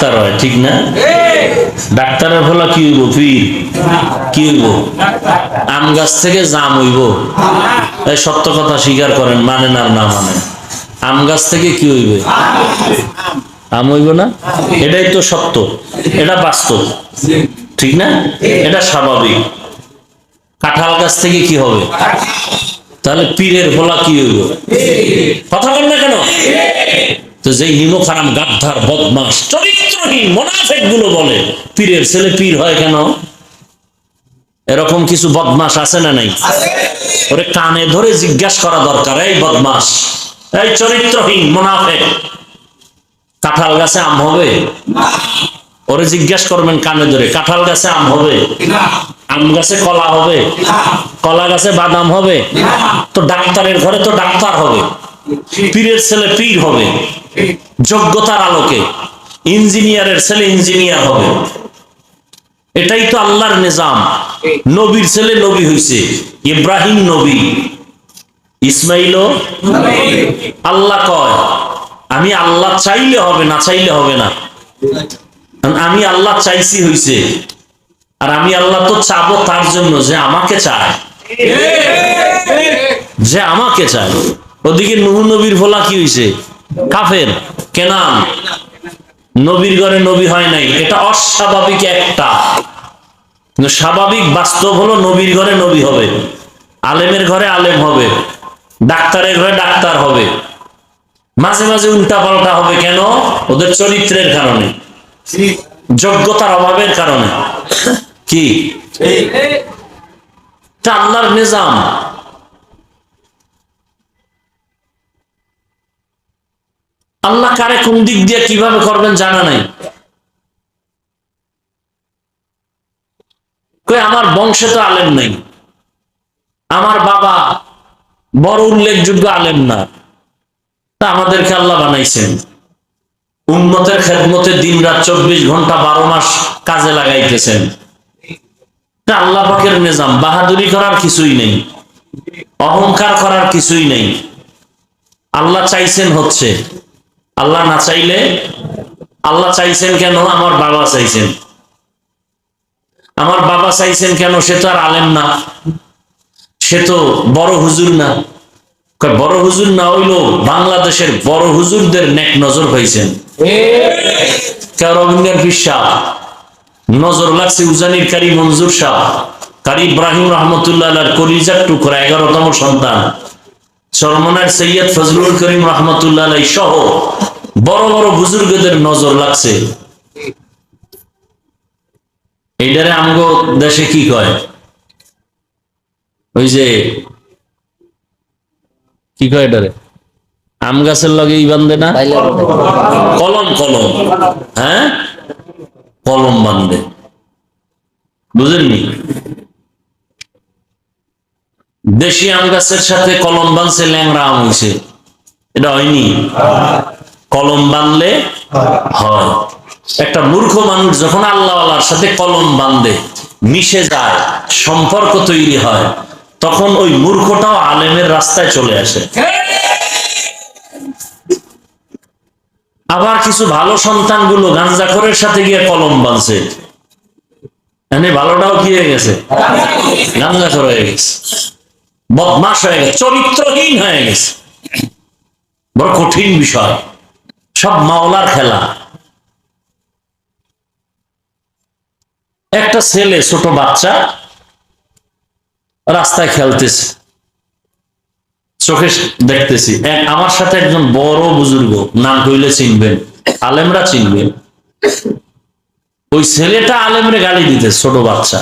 Doctor হয় ঠিক না? ডাক্তারের ভোলা কি হইব পীর? কি হইব? আম গাছ থেকে জাম হইব। এই সত্য কথা স্বীকার করেন মানেন আর না মানেন। আম গাছ থেকে কি হইবে? আম। হইব না? এটাই তো সত্য। এটা বাস্তব। ঠিক না? এটা স্বাভাবিক। কাঁঠাল গাছ থেকে কি হবে? তাহলে পীরের ভোলা কি হইব? কথা বল না কেন? তো যেই হিমো খারাম গাদ্ধার বদমাস চরিত্রহীন মোনাফেকগুলো বলে, পীরের ছেলে পীর হয় কেন? এরকম কিছু বদমাস আছে না নাই? ওরে কানে ধরে জিজ্ঞাসা করা দরকার, এই বদমাস এই চরিত্রহীন মোনাফেক, কাঁঠাল গাছে আম হবে? ওরে জিজ্ঞাসা করবেন কানে ধরে, কাঁঠাল গাছে আম হবে? আম গাছে কলা হবে? কলা গাছে বাদাম হবে? তো ডাক্তারের ঘরে তো ডাক্তার হবে, পীরের ছেলে পীর হবে। যোগ্যতার আলোকে ইঞ্জিনিয়ারের ছেলে ইঞ্জিনিয়ার হবে। এটাই তো আল্লাহর নিজাম। নবীর ছেলে নবী হইছে, ইব্রাহিম নবী। ইসমাইলও আল্লাহ কয়, আমি আল্লাহ চাইলে হবে না, চাইলে হবে না। আমি আল্লাহ চাইছি হইছে, আর আমি আল্লাহ তো চাবো তার জন্য যে আমাকে চায়। যে আমাকে চায়। ওদিকে নুহ নবীর ভোলা কি হইছে? কাফের কেনান নবীর ঘরে নবী হয় নাই। এটা অস্বাভাবিক একটা। স্বাভাবিক বাস্তব হলো নবীর ঘরে নবী হবে। আলেমের ঘরে আলেম হবে। ডাক্তারের ঘরে ডাক্তার হবে। মাঝে মাঝে উল্টা পাল্টা হবে কেন? ওদের চরিত্রের কারণে। যোগ্যতার অভাবের কারণে। কি? আল্লাহর নিজাম। আল্লাহ কারে কোন দিক দিয়ে কীভাবে করবেন জানা নাই। আমার বংশে তো আলেম নাই। আমার বাবা বড় উল্লেখযোগ্য আলেম না। তা আমাদেরকে আল্লাহ বানাইছেন। উন্মতের খেদমতে দিন রাত চব্বিশ ঘণ্টা বারো মাস কাজে লাগাইতেছেন। আল্লাহ পাকের নিজাম, বাহাদুরি করার কিছুই নেই। অহংকার করার কিছুই নেই। আল্লাহ চাইছেন হচ্ছে আল্লাহ না চাইলে আল্লাহ চাইছেন কেন? আমার বাবা চাইছেন। আমার বাবা চাইছেন কেন? সে তো আর আলেম না। সে তো বড় হুজুর না। বড় হুজুর না হইল বাংলাদেশের বড় হুজুরদের নেক নজর হয়েছেন রবীন্দ্র পীর নজর লাগছে উজানির কারি মঞ্জুর শাহ কারি ইব্রাহিম রহমতুল্লাহ কলিজার টুকরা, এগারোতম সন্তান। চরমনার সৈয়দ ফজলুল করিম রহমতুল্লাহ সহ বড় বড় বুজুর্গদের নজর লাগছে। এইটারে আমগো দেশে কি কয়? ওই যে কি কয় এটারে? আম গাছের লগে ই বান্ধে না? কলম কলম। হ্যাঁ? কলম বান্ধে। বুঝেননি? দেশি আম গাছের সাথে কলম বাঁধছে ল্যাংরা আম হয়েছে। এটা হয়নি? কলম বাঁধলে হয়। একটা মূর্খ মানুষ যখন আল্লাহর সাথে কলম বাঁধে মিশে যায়, সম্পর্ক তৈরি হয়, তখন ওই মূর্খটাও আলেমের রাস্তায় চলে আসে। আবার কিছু ভালো সন্তানগুলো গাঞ্জাখরের সাথে গিয়ে কলম এনে ভালোটাও কি হয়ে গেছে? গাঞ্জাখর হয়ে গেছে। বদমাস হয়ে গেছে, চরিত্রহীন হয়ে গেছে। বড় কঠিন বিষয়। সব মাওলার খেলা। একটা ছেলে, ছোট বাচ্চা, রাস্তায় খেলতেছে। চোখে দেখতেছি। আমার সাথে একজন বড় বুজুর্গ, নাম কইলে চিনবেন। আলেমরা চিনবেন। ওই ছেলেটা আলেমরে গালি দিতে ছোট বাচ্চা।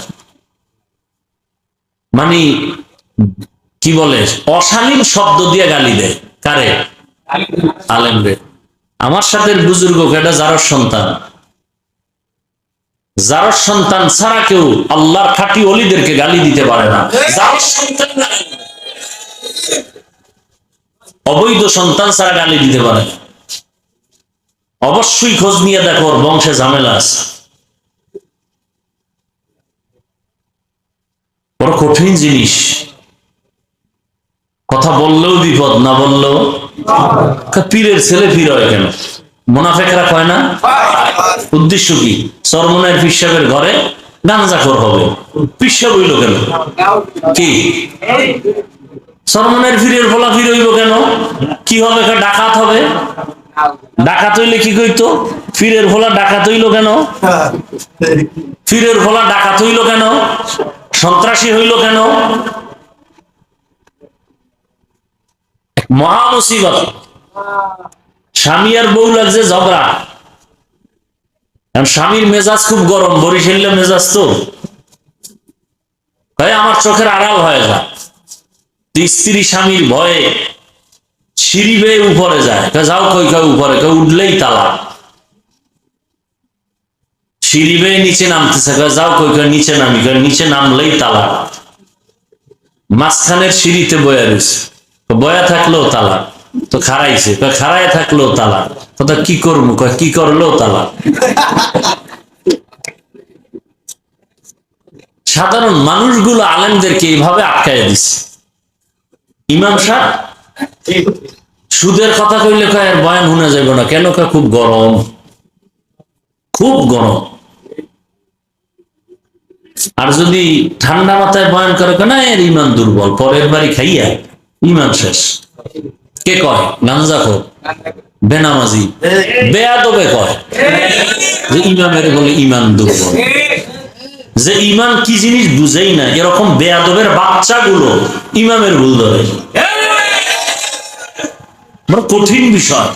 মানে কি বলে? অশালীন শব্দ দিয়ে গালি দেয়। কারে? আলেম রে আমার সাথে বুজুর্গ, এটা যার সন্তান? যার সন্তান ছাড়া কেউ আল্লাহর খাঁটি অলিদেরকে গালি দিতে পারে না। যার সন্তান অবৈধ সন্তান ছাড়া গালি দিতে পারে অবশ্যই খোঁজ নিয়ে দেখো বংশে ঝামেলা আছে। বড় কঠিন জিনিস। কথা বললেও বিপদ, না বললেও পীরের ছেলে পীর হয় কেন? মোনাফেকরা কয় না? উদ্দেশ্য কি? সরমনের পিসাবের ঘরে গাঞ্জাখর হবে। পিসাব হইল কেন? কি? সরমনের ফিরের ফলা ফির হইব কেন? কি হবে ডাকাত হবে? ডাকাত হইলে কি কইতো? ফিরের ফলা ডাকাত হইল কেন? ফিরের ফলা ডাকাত হইল কেন? সন্ত্রাসী হইল কেন? এক মহা মুসিবত। স্বামী আর বউ লাগছে ঝগড়া। স্বামীর মেজাজ খুব গরম মেজাজ তো। আমার চোখের আড়াল হয়ে স্ত্রী স্বামীর ভয়ে সিঁড়ি বেয়ে উপরে যায়। যাও কই, কয়, উপরে। কই উঠলেই তালা। সিঁড়ি বেয়ে নিচে নামতেছে। যাও কই, কয়, নিচে নামি। নিচে নামলেই তালা। মাঝখানের সিঁড়িতে বয়া রয়েছে বয়া থাকলেও তালা তো খারাইছে খারায় থাকলেও তালা তো তা কি করব কি করলেও তালা সাধারণ মানুষগুলো আলেমদেরকে এইভাবে আটকায় দিছে। ইমাম সাহ সুদের কথা কইলে কয়, আর বয়ান শুনে যাইব না, কেন কয়, খুব গরম খুব গরম। আর যদি ঠান্ডা মাথায় বয়ান করে না, এর ইমান দুর্বল, পরের বাড়ি খাইয়া। ইমান শেষ। কে কয়? গাঞ্জা কর বেনামাজি, বেয়াদবে কয়। যে ইমামের বলে ইমান দুর্বল। যে ইমান কি জিনিস বুঝেই না, এরকম বেয়াদবের বাচ্চাগুলো ইমামের ভুল ধরে। কঠিন বিষয়।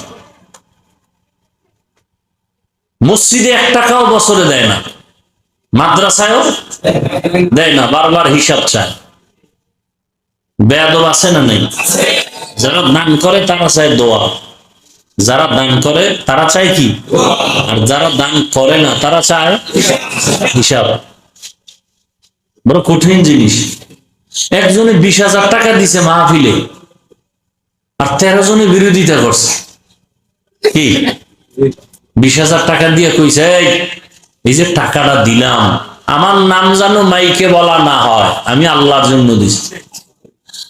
মসজিদে এক টাকাও বছরে দেয় না, মাদ্রাসায়ও দেয় না, বারবার হিসাব চায়। বেয়াদব আছে না নেই? যারা দান করে তারা চায় দোয়া। যারা দান করে তারা চায় কি? আর যারা দান করে না তারা চায় হিসাব। বড় কঠিন জিনিস। একজনে বিশ হাজার টাকা দিছে মাহফিলে আর তেরো জনে বিরোধিতা করছে। কি? বিশ হাজার টাকা দিয়ে কইছে "এই, যে টাকাটা দিলাম আমার নাম জানো মাইকে বলা না হয় আমি আল্লাহর জন্য দিছি।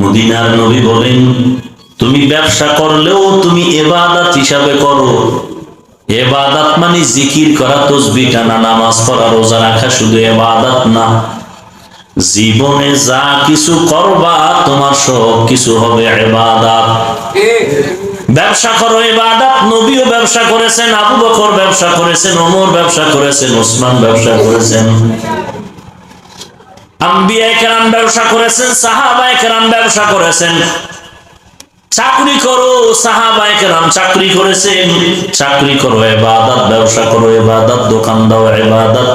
মদিনার নবী বলেন, তুমি ব্যবসা করলেও তুমি এবাদাত হিসাবে করো। এবাদাত মানে জিকির করা তসবি টানা, নামাজ পড়া, রোজা রাখা শুধু এবাদাত না। জীবনে যা কিছু করবা, তোমার সব কিছু হবে এবাদাত। ব্যবসা করো, এবাদাত। নবীও ব্যবসা করেছেন, আবু বকর ব্যবসা করেছেন, ওমর ব্যবসা করেছেন, ওসমান ব্যবসা করেছেন। ব্যবসা করেছেন সাহাবা ব্যবসা করেছেন। চাকরি করো চাকরি করেছেন। চাকরি করো, এবাদত ব্যবসা করো, এবাদত দোকান দাও, এবাদত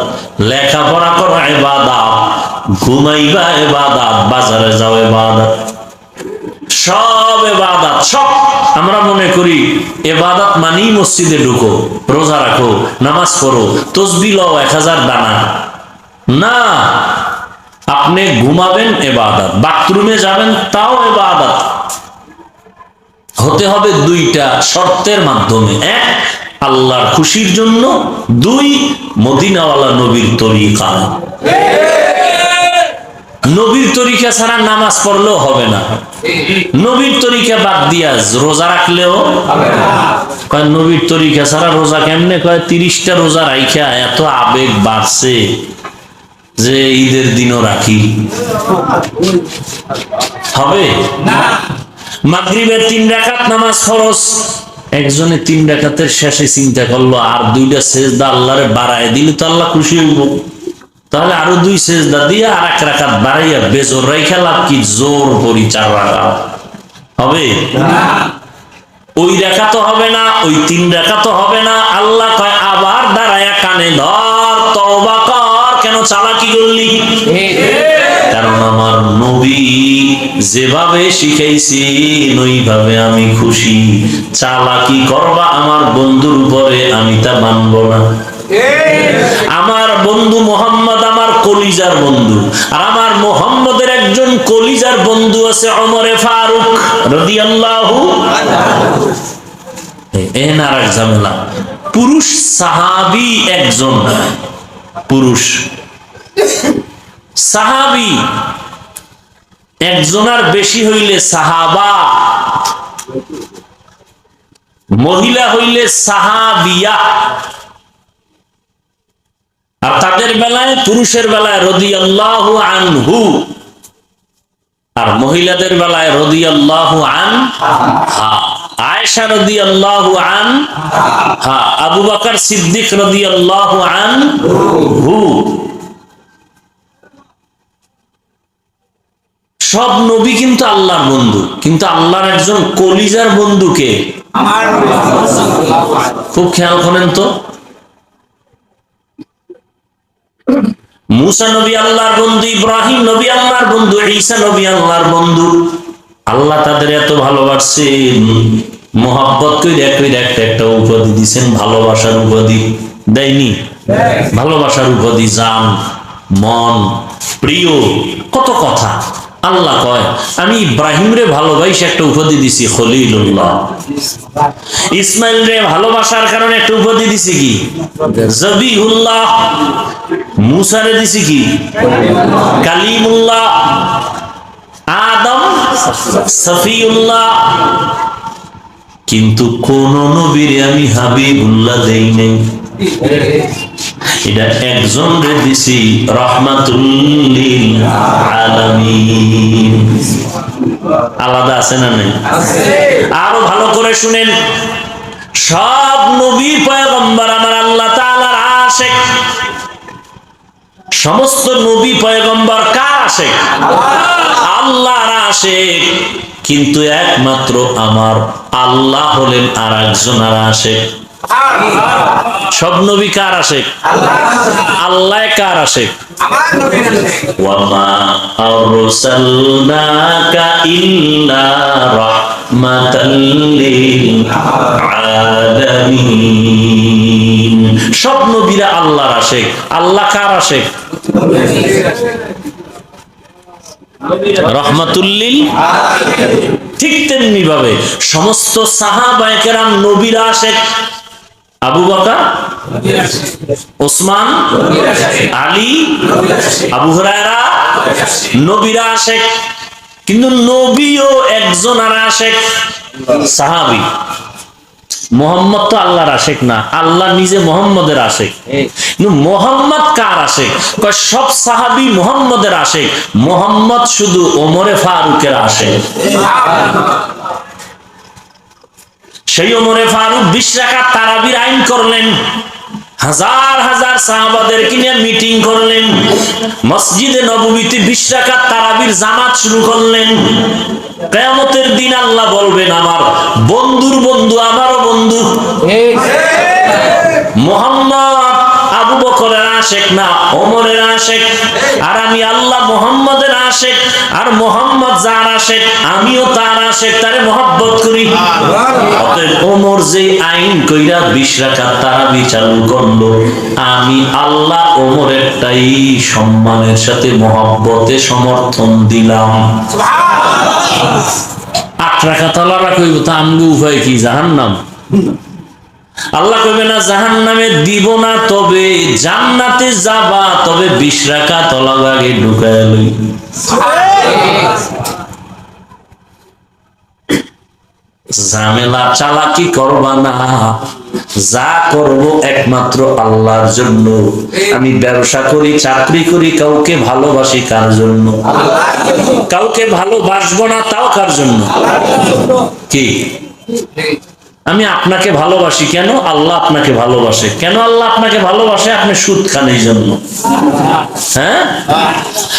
লেখাপড়া করো, এবাদত ঘুমাইবা, এবাদত বাজারে যাও, এবাদত সব এবাদত, সব আমরা মনে করি এবাদত মানেই মসজিদে ঢুকো, রোজা রাখো, নামাজ পড়ো, তসবি লও, এক হাজার দানা। না আপনি ঘুমাবেন এবাদত, বাথরুমে যাবেন তাও এবাদত। হতে হবে দুইটা শর্তের মাধ্যমে। এক, আল্লাহর খুশির জন্য। দুই, মদিনাওয়ালা নবীর তরিকা। নবীর তরিকা ছাড়া নামাজ পড়লেও হবে না। নবীর তরিকা বাদ দিয়া রোজা রাখলেও নবীর তরিকা ছাড়া রোজা কেমনে? কয়, তিরিশটা রোজা রাইখা এত আবেগ বাড়ছে। যে ঈদের দিনও রাখি। হবে? মাগরিবের তিন রাকাত নামাজ খরচ একজনে তিন রাকাতের শেষে চিন্তা করল আর দুইটা সেজদা আল্লাহরে বাড়ায় দিলে তো আল্লাহ খুশি হইব। তাহলে আরও দুই সেজদা দিয়ে আর এক রাকাত বাড়াইয়া বেজোর রাইখা লাভ কি? জোর করি চার রাকাত। হবে? ওই রেখা তো হবে না ওই তিন রেখা তো হবে না। আল্লাহ কয় আবার দাঁড়ায়া কানে ধর। করলি কারণ আমার নবী। যেভাবে শিখাইছেন ওইভাবে আমি খুশি। চালাকি করবা আমার বন্ধুর উপরে, আমি তা মানব না। আমার বন্ধু মোহাম্মদ আমার কলিজার বন্ধু। আর আমার মোহাম্মদের একজন কলিজার বন্ধু আছে অমরে ফারুক রাদিয়াল্লাহু এন আর এক পুরুষ সাহাবি একজন, পুরুষ। সাহাবি একজনার বেশি হইলে সাহাবা, মহিলা হইলে সাহাবিয়া। আর তাদের বেলায়, পুরুষের বেলায় রদি আল্লাহ আনহু। আর মহিলাদের বেলায় রদি আল্লাহ আন হা আয়েশা রদি আল্লাহ আন হা আবু বাকর সিদ্দিক রদি আল্লাহ আন হু সব নবী কিন্তু আল্লাহর বন্ধু। কিন্তু আল্লাহর একজন কলিজার বন্ধুকে খুব খেয়াল করেন তো। মুসা নবী আল্লাহর বন্ধু ইব্রাহিম নবী আল্লাহর বন্ধু ঈসা নবী আল্লাহর বন্ধু। আল্লাহ তাদের এত ভালোবাসছেন মোহাব্বত করে এক করে একটা একটা উপাধি দিছেন ভালোবাসার উপাধি। দেয়নি? ভালোবাসার উপাধি জান মন প্রিয় কত কথা। আল্লাহ কয়, আমি ইব্রাহিম রে ভালোবাসি একটা উপাধি দিছি, খলিলুল্লাহ। ইসমাইল রে ভালোবাসার কারণে একটা উপাধি দিছি কি? জবিহুল্লাহ। মুসারে দিছি কি? কালিমুল্লাহ। আদম সফিউল্লাহ। কিন্তু কোন নবীরে আমি হাবিবুল্লাহ দেই নাই। এটা একজন দিছি আলাদা আছে না নাই? আরও ভালো করে শুনেন। সব পয়গম্বর আমার আল্লাহ সমস্ত নবী পয়গম্বর কার আশেক? আল্লাহর আশেক। কিন্তু একমাত্র আমার আল্লাহ হলেন আর একজন আর আশেক। সব নবী কার আসে? আল্লাহ কার আসে? সব নবীরা আল্লাহর আসে। আল্লাহ কার আসে? রহমাতুল্লিল ঠিক তেমনি ভাবে সমস্ত সাহাবায়কেরাম নবীরা আসে। আবু বকর, ওসমান, আলী, আবু হুরায়রা, নবীরা আশেক। কিন্তু নবীও একজন আর আশেক সাহাবি। মোহাম্মদ তো আল্লাহর আশেক না, আল্লাহ নিজে মোহাম্মদের আশেক। মোহাম্মদ কার আশেক? সব সাহাবি মোহাম্মদের আশেক। মোহাম্মদ শুধু ওমরে ফারুকের আশেক। সেই ওমরে ফারুক বিশ রাখা তারাবির আইন করলেন। হাজার হাজার সাহাবাদেরকে নিয়ে মিটিং করলেন। মসজিদে নবমীতে বিশ রাখা তারাবির জামাত শুরু করলেন। কেয়ামতের দিন আল্লাহ বলবেন, আমার বন্ধুর বন্ধু, আমারও বন্ধু মোহাম্মদ আবু বকরের আশেক না ওমরের আশেক। আর আমি আল্লাহ মোহাম্মদের আশেক আর মোহাম্মদ যার আশেক আমিও তার আশেক তারে মহব্বত করি। অতএব ওমর যে আইন কইরা বিশ রাকাত তারাবি চালু করল আমি আল্লাহ ওমরেরটাই সম্মানের সাথে মহব্বতে সমর্থন দিলাম। আট রাখা তলারা কইব তা আমগু উভয় কি? জাহান্নাম? আল্লাহ কইবে না জাহান নামে দিব না, তবে জান্নাতে যাবা, তবে বিশ রাখা তলা আগে ঢুকায় লই। ঝামেলা চালাকি করবা না, যা করব একমাত্র আল্লাহর জন্য। আমি ব্যবসা করি, চাকরি করি, কাউকে ভালোবাসি কার জন্য? কাউকে ভালোবাসবো না, তাও কার জন্য? কি? আমি আপনাকে ভালোবাসি কেন? আল্লাহ আপনাকে ভালোবাসে। কেন আল্লাহ আপনাকে ভালোবাসে? আপনি সুদ খান এই জন্য। হ্যাঁ?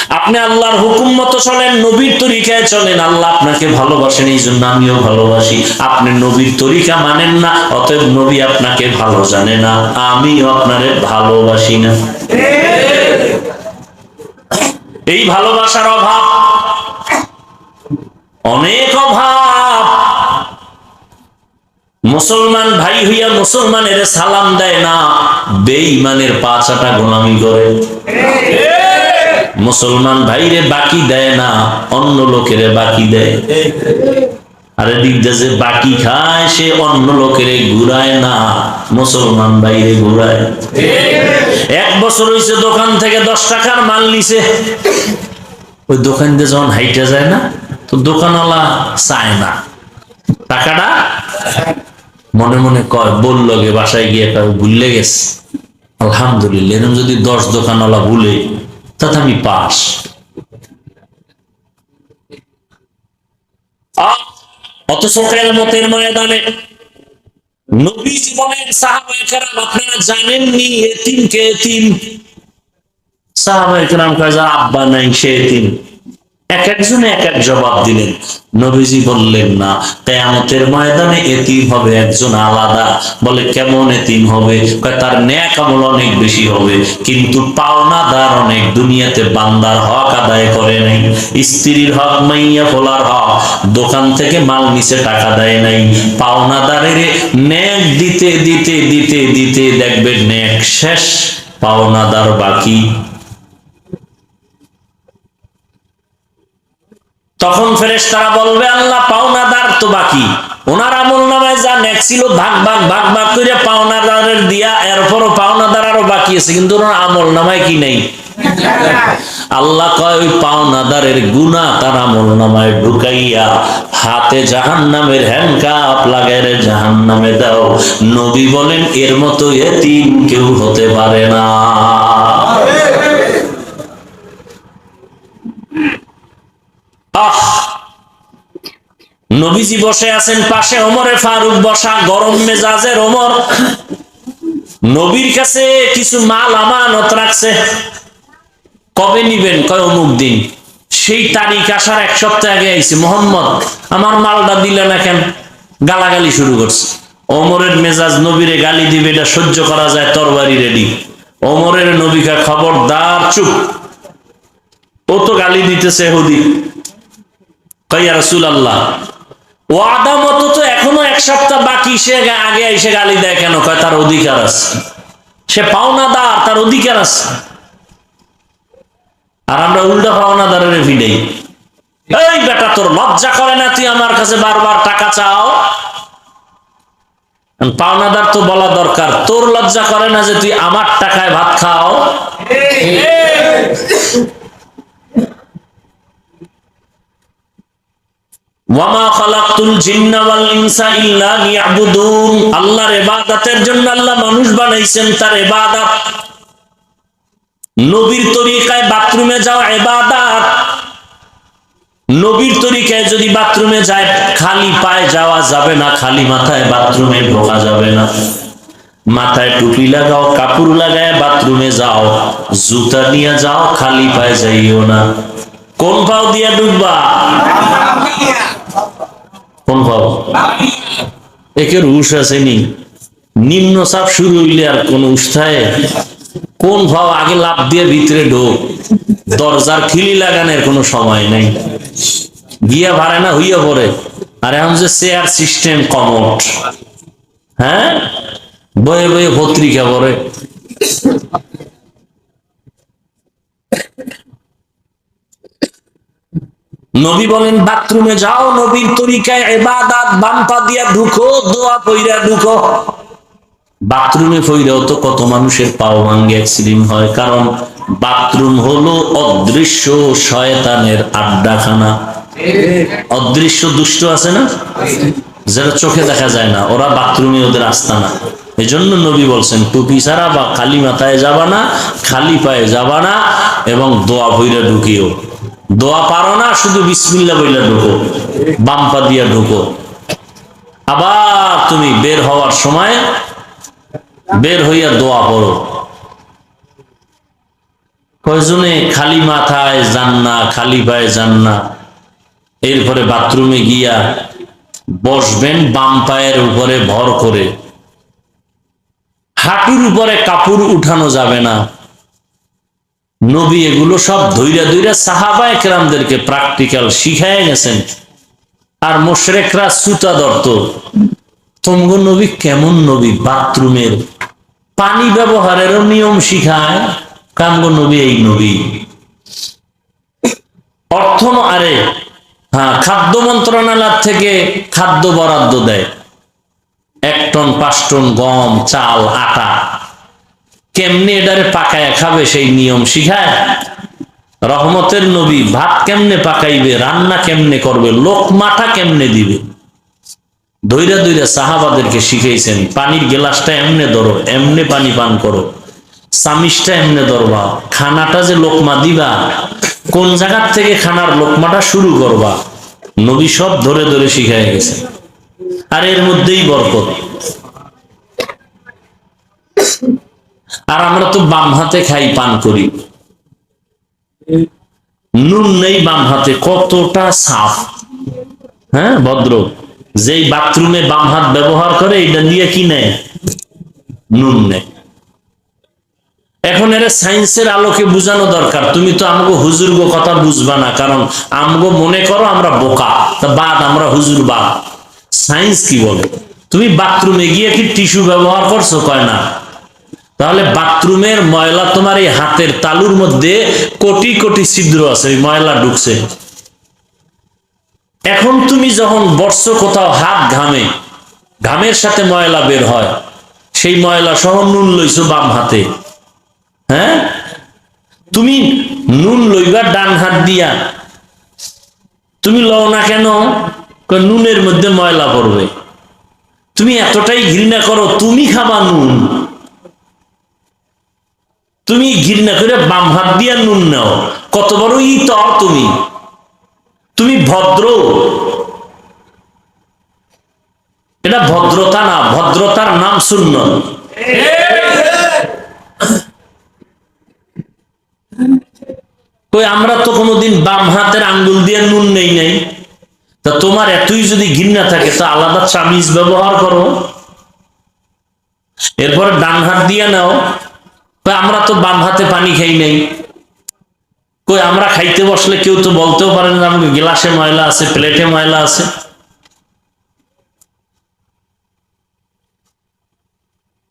আপনি আল্লাহর হুকুম মতো চলেন, নবীর তরিকায় চলেন, আল্লাহ আপনাকে ভালোবাসেন এই জন্য আমিও ভালোবাসি। আপনি নবীর তরিকা মানেন না, অতএব নবী আপনাকে ভালো জানে না। আমিও আপনারে ভালোবাসি না। এই ভালোবাসার অভাব, অনেক অভাব। মুসলমান ভাই হইয়া মুসলমানের সালাম দেয় না, বেঈমানের পাঁচাটা গোলামি করে। মুসলমান ভাইরে বাকি দেয় না, অন্য লোকেরে বাকি দেয়। আরে দিকটা যে বাকি খায়, সে অন্য লোকেরে ঘুরায় না, মুসলমান বাইরে ঘুরায়। এক বছর হইছে দোকান থেকে দশ টাকার মাল নিছে। ওই দোকান দিয়ে যখন হাইটা যায় না, তো দোকানওয়ালা চায় না। টাকাটা মনে মনে কয়, বলল গে, বাসায় গিয়ে ভুললে গেছে। আলহামদুলিল্লাহ এরকম যদি দশ দোকানওয়ালা ভুলে, তাতে আমি পাস নবী জীবনের আপনারা জানেননি এতিম। আব্বা নাই, সে এক একজনে এক এক জবাব দিলেন। নবীজি বললেন, না, কেয়ামতের ময়দানে এতিম হবে একজন আলাদা। বলে, কেমন এতিম হবে? তার অনেক বেশি হবে, কিন্তু পাওনাদার অনেক, দুনিয়াতে বান্দার হক আদায় করে নাই। স্ত্রীর হক মাইয়া ফোলার হক, দোকান থেকে মাল নিচে টাকা দেয় নাই। পাওনাদারের ন্যাক দিতে দিতে দিতে দিতে দেখবে ন্যাক শেষ, পাওনাদার বাকি। তখন ফেরেস তারা বলবে, আল্লাহ, পাওনাদার তো বাকি। ওনার আমল নামায় যা নেক ছিল, ভাগ ভাগ ভাগ ভাগ করে পাওনাদারের দিয়া এরপরও পাওনাদার আরও বাকি আছে, কিন্তু ওনার আমল নামায় কি নেই? আল্লাহ কয়, ওই পাওনাদারের গুণা তার আমল নামায় ঢুকাইয়া হাতে জাহান নামের হ্যান্ডকাপ লাগাইরে জাহান নামে দাও। নবী বলেন, এর মতো এতিম কেউ হতে পারে না। নবীজি বসে আছেন পাশে, ওমরে ফারুক বসা, গরম মেজাজের ওমর। নবীর কাছে কিছু মাল আমানত রাখছে। কবে নিবেন? কয়, অমুক দিন। সেই তারিখ আসার এক সপ্তাহ আগে আইছে। মোহাম্মদ, আমার মালটা দিলে না কেন? গালাগালি শুরু করছে। ওমরের মেজাজ নবীরে গালি দিবে, এটা সহ্য করা যায়, তরবারি রেডি ওমরের নবীকা খবরদার, চুপ। ও তো গালি দিতেছে হুদি কইয়া রসুল আল্লাহ ওয়াদা মতো তো এখনও এক সপ্তাহ বাকি, সে আগে এসে গালি দেয় কেন? কয়, তার অধিকার আছে। সে পাওনাদার, তার অধিকার আছে। আর আমরা উল্টা পাওনাদারের ভিড়েই এই বেটা, তোর লজ্জা করে না তুই আমার কাছে বারবার টাকা চাও? পাওনাদার তো বলা দরকার। তোর লজ্জা করে না যে তুই আমার টাকায় ভাত খাও? আল্লাহর জন্য আল্লাহ মানুষ বানাইছেন, তার নবীর তরিকায় বাথরুমে যাওয়া নবীর তরিকায় যদি বাথরুমে যায়, খালি পায়ে যাওয়া যাবে না, খালি মাথায় বাথরুমে ঢোকা যাবে না। মাথায় টুপি লাগাও, কাপড় লাগায় বাথরুমে যাও, জুতা নিয়ে যাও, খালি পায়ে যাইও না। কোন পাও দিয়া ডুববা? কোন পাও একের উস আসেনি নিম্ন চাপ শুরু হইলে আর কোন উষ্ঠায় কোন ভাও আগে লাভ দিয়ে ভিতরে ঢোক? দরজার খিলি লাগানোর কোনো সময় নাই। গিয়া ভাড়ে না হইয়া পড়ে। আর এখন যে চেয়ার সিস্টেম কমট হ্যাঁ? বয়ে বয়ে পত্রিকা পড়ে। নবী বলেন, বাথরুমে যাও, নবীর তরিকায় এবাদাত বাম্পা দিয়া ঢুকো, দোয়া পইরা ঢুকো। বাথরুমে পইরাও তো কত মানুষের পাও ভাঙ্গে অ্যাক্সিডেন্ট হয়, কারণ বাথরুম হলো অদৃশ্য শয়তানের আড্ডাখানা। অদৃশ্য দুষ্ট আছে না? যেটা চোখে দেখা যায় না, ওরা বাথরুমে ওদের আসতা না। এই জন্য নবী বলছেন, টুপি ছাড়া বা খালি মাথায় যাবা না, খালি পায়ে যাবা না, এবং দোয়া ভইরা ঢুকিও। দোয়া পারো না, শুধু বিসমিল্লা বইলা ঢুকো বাম্পা দিয়া ঢুকো। আবার তুমি বের হওয়ার সময় বের হইয়া দোয়া পড়ো। কয়জনে খালি মাথায় যান না খালি পায়ে যান না এরপরে বাথরুমে গিয়া বসবেন বাম পায়ের উপরে ভর করে। হাঁটুর উপরে কাপড় উঠানো যাবে না। নবী এগুলো সব ধৈরা ধৈরা সাহাবা একরামদেরকে প্র্যাকটিক্যাল শিখায় গেছেন। আর মোশরেকরা সুতা ধরত। তমগ নবী কেমন নবী? বাথরুমের পানি ব্যবহারেরও নিয়ম শিখায়। কামগ নবী এই নবী। অর্থ আরে হ্যাঁ খাদ্য মন্ত্রণালয় থেকে খাদ্য বরাদ্দ দেয়। এক টন, পাঁচ টন গম, চাল, আটা। কেমনে এটারে পাকায় খাবে সেই নিয়ম শিখায়? রহমতের নবী ভাত কেমনে পাকাইবে, রান্না কেমনে করবে লোকমাটা কেমনে দিবে? ধৈরা ধৈরা সাহাবাদেরকে শিখাইছেন, পানির গেলাসটা এমনে ধরো, এমনে পানি পান করো, সামিসটা এমনে ধরবা, খানাটা যে লোকমা দিবা, কোন জায়গার থেকে খানার লোকমাটা শুরু করবা? নবী সব ধরে ধরে শিখাই গেছে আর এর মধ্যেই বরকত। আর আমরা তো বাম হাতে খাই, পান করি। নুন নেই বাম হাতে, কতটা সাফ। হ্যাঁ ভদ্র। যেই বাথরুমে বাম হাত ব্যবহার করে এটা দিয়ে কি নেয়? নুন নেয়। এখন এর সায়েন্সের আলোকে বুঝানো দরকার। তুমি তো আমগো হুজুর্গ কথা বুঝবা না, কারণ আমগো মনে করো আমরা বোকা। তা বাদ, আমরা হুজুর বাদ। সায়েন্স কি বলে? তুমি বাথরুমে গিয়ে কি টিস্যু ব্যবহার করছ? কয় না। তাহলে বাথরুমের ময়লা তোমার এই হাতের তালুর মধ্যে কোটি কোটি ছিদ্র আছে, ওই ময়লা ঢুকছে। এখন তুমি যখন বর্ষ কোথাও হাত ঘামে, ঘামের সাথে ময়লা বের হয়, সেই ময়লা সহ নুন লইছো বাম হাতে। হ্যাঁ? তুমি নুন লইবা ডান হাত দিয়া। তুমি লও না কেন? নুনের মধ্যে ময়লা পড়বে। তুমি এতটাই ঘৃণা করো, তুমি খাবা নুন। তুমি ঘৃণা করে বাম হাত দিয়া নুন নাও। কত বড় ই তর তুমি? তুমি ভদ্র। এটা ভদ্রতা না, ভদ্রতার নাম শূন্য। আমরা তো কোনোদিন বাম হাতের আঙ্গুল দিয়ে নুন নেই নাই। তা তোমার এতই যদি ঘৃণা থাকে, তা আলাদা চামিজ ব্যবহার করো। এরপর ডান হাত দিয়ে নাও। আমরা তো বাম হাতে পানি খাই নাই। কই আমরা খাইতে বসলে কেউ তো বলতেও পারে না আমাকে গ্লাসে ময়লা আছে, প্লেটে ময়লা আছে।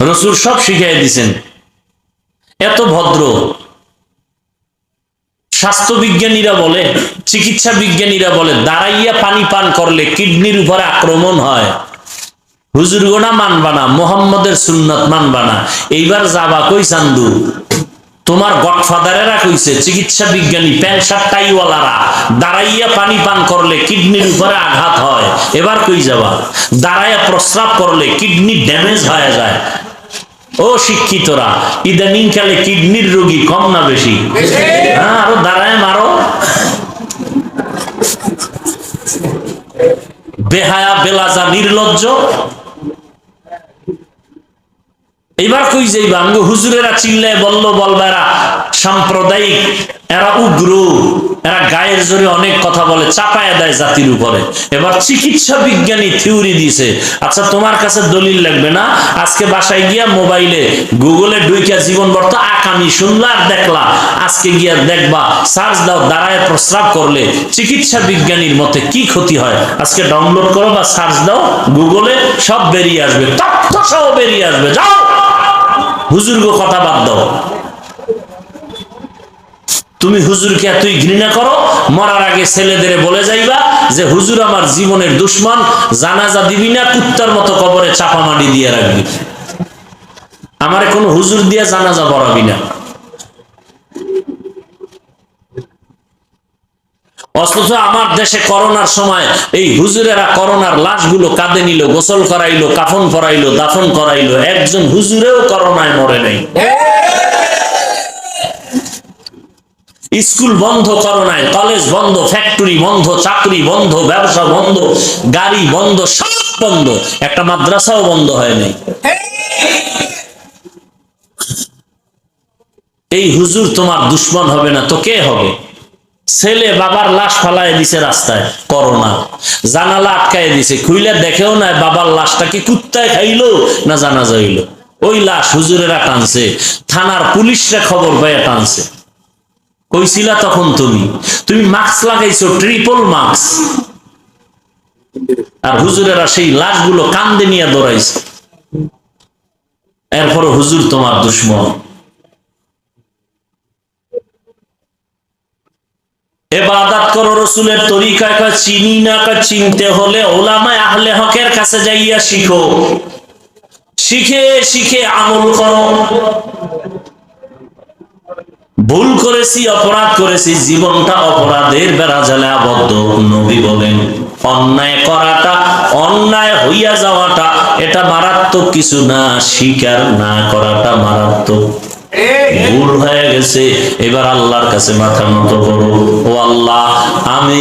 রসুল সব শিখাই দিছেন। এত ভদ্র। স্বাস্থ্য বিজ্ঞানীরা বলে, চিকিৎসা বিজ্ঞানীরা বলে, দাঁড়াইয়া পানি পান করলে কিডনির উপরে আক্রমণ হয়। হুজুর গোনা মানবা না, মোহাম্মদের সুন্নত মানবা না। এইবার যাবা কই চান্দু তোমার গডফাদারেরা কইছে, চিকিৎসা বিজ্ঞানী, প্যান্ট শার্ট টাইওয়ালারা, দাঁড়াইয়া পানি পান করলে কিডনির উপরে আঘাত হয়। এবার কই যাবা? দাঁড়াইয়া প্রস্রাব করলে কিডনি ড্যামেজ হয়ে যায়। ও শিক্ষিতরা, ইদানিং কালে কিডনির রোগী কম না বেশি? হ্যাঁ আরও দাঁড়ায় মারো। বেহায়া, বেলাজা, নির্লজ্জ। এবার কই যাইবা? আমি হুজুরেরা চিল্লায় বলল, বলবা এরা সাম্প্রদায়িক, এরা উগ্র, এরা গায়ের জোরে অনেক কথা বলে, চাপায় দেয় জাতির উপরে। এবার চিকিৎসা বিজ্ঞানী থিওরি দিছে আচ্ছা তোমার কাছে দলিল লাগবে না? আজকে বাসায় গিয়া মোবাইলে গুগলে ঢুইকা জীবন বর্ত আকামি শুনলা আর দেখলা। আজকে গিয়া দেখবা, সার্চ দাও, দাঁড়ায় প্রস্রাব করলে চিকিৎসা বিজ্ঞানীর মতে কি ক্ষতি হয়? আজকে ডাউনলোড করো বা সার্চ দাও, গুগলে সব বেরিয়ে আসবে, তথ্য সহ বেরিয়ে আসবে। যাও! হুজুর্গ কথা বাদ দাও। তুমি হুজুরকে এতই ঘৃণা করো, মরার আগে ছেলেদের বলে যাইবা যে, হুজুর আমার জীবনের দুশ্মন, জানাজা দিবি না, কুত্তার মতো কবরে চাপা মাটি দিয়ে রাখবি। আমার কোনো হুজুর দিয়ে জানাজা পড়াবি না। অথচ আমার দেশে করোনার সময় এই হুজুরেরা করোনার লাশগুলো কাঁদে নিল, গোসল করাইলো, কাফন করাইলো দাফন করাইলো। একজন হুজুরেও করোনায় মরে নাই। স্কুল বন্ধ করোনায়, কলেজ বন্ধ, ফ্যাক্টরি বন্ধ, চাকরি বন্ধ, ব্যবসা বন্ধ, গাড়ি বন্ধ, সব বন্ধ। একটা মাদ্রাসাও বন্ধ হয় নাই। এই হুজুর তোমার দুশ্মন হবে না, তো কে হবে? ছেলে বাবার লাশ ফালায় দিছে রাস্তায়, করোনা। জানালা আটকায় দিছে, খুইলে দেখেও না বাবার লাশটা কি কুত্তায় খাইলো না জানা যাইল। ওই লাশ হুজুরেরা টানছে, থানার পুলিশরা খবর পাইয়া টানছে। কইছিলা তখন তুমি তুমি মাস্ক লাগাইছো, ট্রিপল মাস্ক। আর হুজুরেরা সেই লাশগুলো কান্দে নিয়ে দৌড়াইছে। এরপর হুজুর তোমার দুশ্মন। এবাদাত করো রসুলের তরিকা কা চিনি না কা চিনতে হলে ওলামায় আহলে হকের কাছে যাইয়া শিখো। শিখে শিখে আমল করো। ভুল করেছি, অপরাধ করেছি, জীবনটা অপরাধের বেড়া জালে আবদ্ধ, নবী বলেন, অন্যায় করাটা, অন্যায় হইয়া যাওয়াটা, এটা মারাত্মক কিছু না, স্বীকার না করাটা মারাত্মক। ভুল হয়ে গেছে, এবার আল্লাহর কাছে মাথা নত করো। ও আল্লাহ, আমি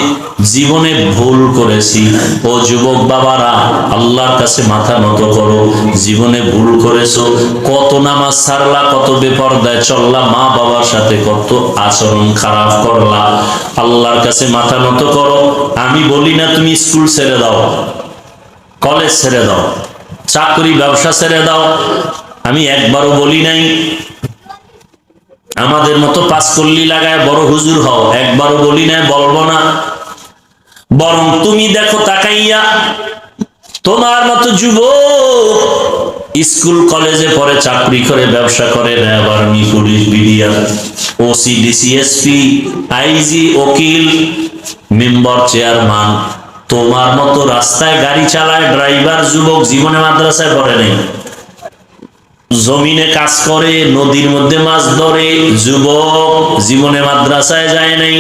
জীবনে ভুল করেছি। ও যুবক বাবারা, আল্লাহর কাছে মাথা নত করো। জীবনে ভুল করেছ, কত নামাজ ছাড়লা, কত বেপরদায় চললা, মা বাবার সাথে কত আচরণ খারাপ করলা। আল্লাহর কাছে মাথা নত করো। আমি বলি না, তুমি স্কুল ছেড়ে দাও, কলেজ ছেড়ে দাও, চাকরি ব্যবসা ছেড়ে দাও। আমি একবারও বলি নাই আমাদের মতো পাঁচ কল্লি লাগায় বড় হুজুর হও। একবারও বলি না বলব না। বরং তুমি দেখো তাকাইয়া, তোমার মতো যুব স্কুল, কলেজে পড়ে চাকরি করে, ব্যবসা করে তোমার মতো রাস্তায় গাড়ি চালায় ড্রাইভার, যুবক জীবনে মাদ্রাসায় পড়ে নেই। জমিনে কাজ করে, নদীর মধ্যে মাছ ধরে, যুবক জীবনে মাদ্রাসায় যায় নাই।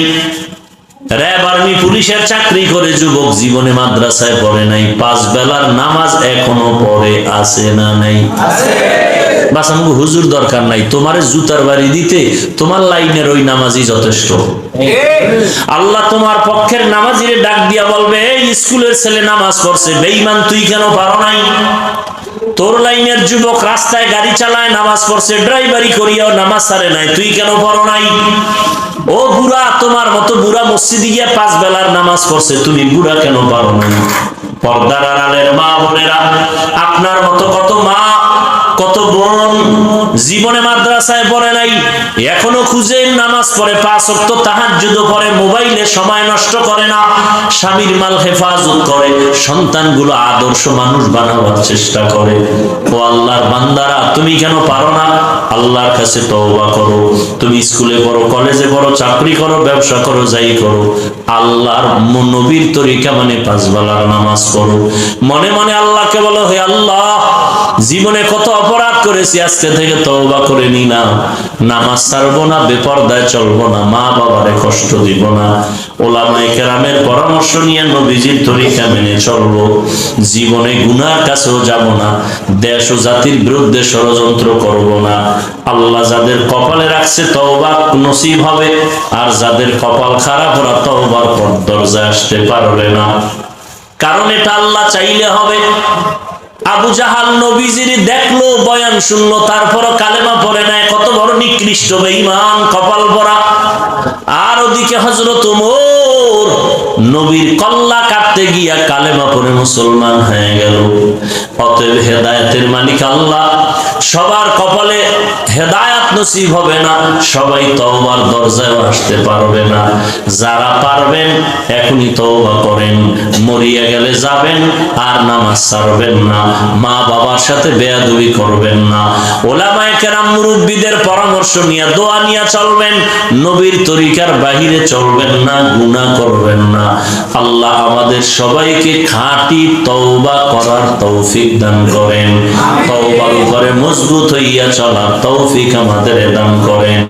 র্যাব আর্মি পুলিশের চাকরি করে, যুবক জীবনে মাদ্রাসায় পড়ে নাই। পাঁচ বেলার নামাজ এখনও পড়ে আছে না নাই? বাস, আমাকে হুজুর দরকার নাই। তোমার জুতার বাড়ি দিতে তোমার লাইনের ওই নামাজই যথেষ্ট। আল্লাহ তোমার পক্ষের নামাজিরে ডাক দিয়া বলবে, এই স্কুলের ছেলে নামাজ পড়ছে, বেঈমান তুই কেন পারো নাই? তোর লাইনের যুবক রাস্তায় গাড়ি চালায়, নামাজ পড়ছে, ড্রাইভারি করিয়াও নামাজ সারে নাই। তুই কেন পড়ো নাই? ও বুড়া, তোমার মতো বুড়া মসজিদে গিয়া পাঁচ বেলার নামাজ পড়ছে, তুমি বুড়া কেন পারো নাই? পর্দার আড়ালের মা বোনেরা, আপনার মতো কত মা বোন জীবনে মাদ্রাসায় পড়ে নাই, এখনও খুঁজে নামাজ পড়ে, পাঁচ অক্ত তাহাজ্জুদ পড়ে, মোবাইলে সময় নষ্ট করে না, স্বামীর মাল হেফাজত করে, সন্তানগুলো আদর্শ মানুষ বানাবার চেষ্টা করে। ও আল্লাহর বান্দারা, তুমি কেন পারো না? আল্লাহর কাছে তওবা করো। তুমি স্কুলে পড়ো, কলেজে পড়ো, চাকরি করো, ব্যবসা করো, যাই করো। আল্লাহর নবীর তরিকা মানে পাঁচ বেলার নামাজ পড়ো। মনে মনে আল্লাহকে বলো, হে আল্লাহ জীবনে কত অপরাধ করেছি, আজকে থেকে তওবা করে নিলাম নামাজ ছাড়বো না, বেপরদায় চলবো না, মা বাবারে কষ্ট দিব না। ওলামায়ে কেরামের পরামর্শ নিয়ে নবীজির তরিকা মেনে চলবো। জীবনে গুনার কাছেও যাব না, দেশ ও জাতির বিরুদ্ধে ষড়যন্ত্র করব না। আল্লাহ যাদের কপালে রাখছে তওবা নসিব হবে, আর যাদের কপাল খারাপ ওরা তওবার পর দরজায় আসতে পারবে না। কারণ এটা আল্লাহ চাইলে হবে। আবু জাহাল নবীজির দেখল, বয়ান শুনলো, তারপরও কালেমা পড়ে নাই, কত বড় নিকৃষ্ট বেঈমান, কপাল পরা আর ওদিকে হজরত ওমর, নবীর কল্লা কাটতে গিয়া কালেমা পরে মুসলমান হয়ে গেল। অতএব হেদায়েতের মালিক আল্লাহ। সবার কপালে হেদায়াত নসিব হবে না, সবাই তওবার দরজায় আসতে পারবে না। যারা পারবেন, এখনই তওবা করেন। মরিয়া গেলে যাবেন, আর নামাজ ছাড়বেন না। মা বাবার সাথে বেয়াদবি করবেন না। ওলামায়ে কেরাম মুরব্বীদের পরামর্শ নিয়ে, দোয়া নিয়ে চলবেন। নবীর তরিকার বাহিরে চলবেন না, গুনাহ করবেন না। আল্লাহ আমাদের সবাইকে খাঁটি তওবা করার তৌফিক দান করেন। তওবার উপরে মজবুত হইয়া চলার তৌফিক আমাদের দান করেন।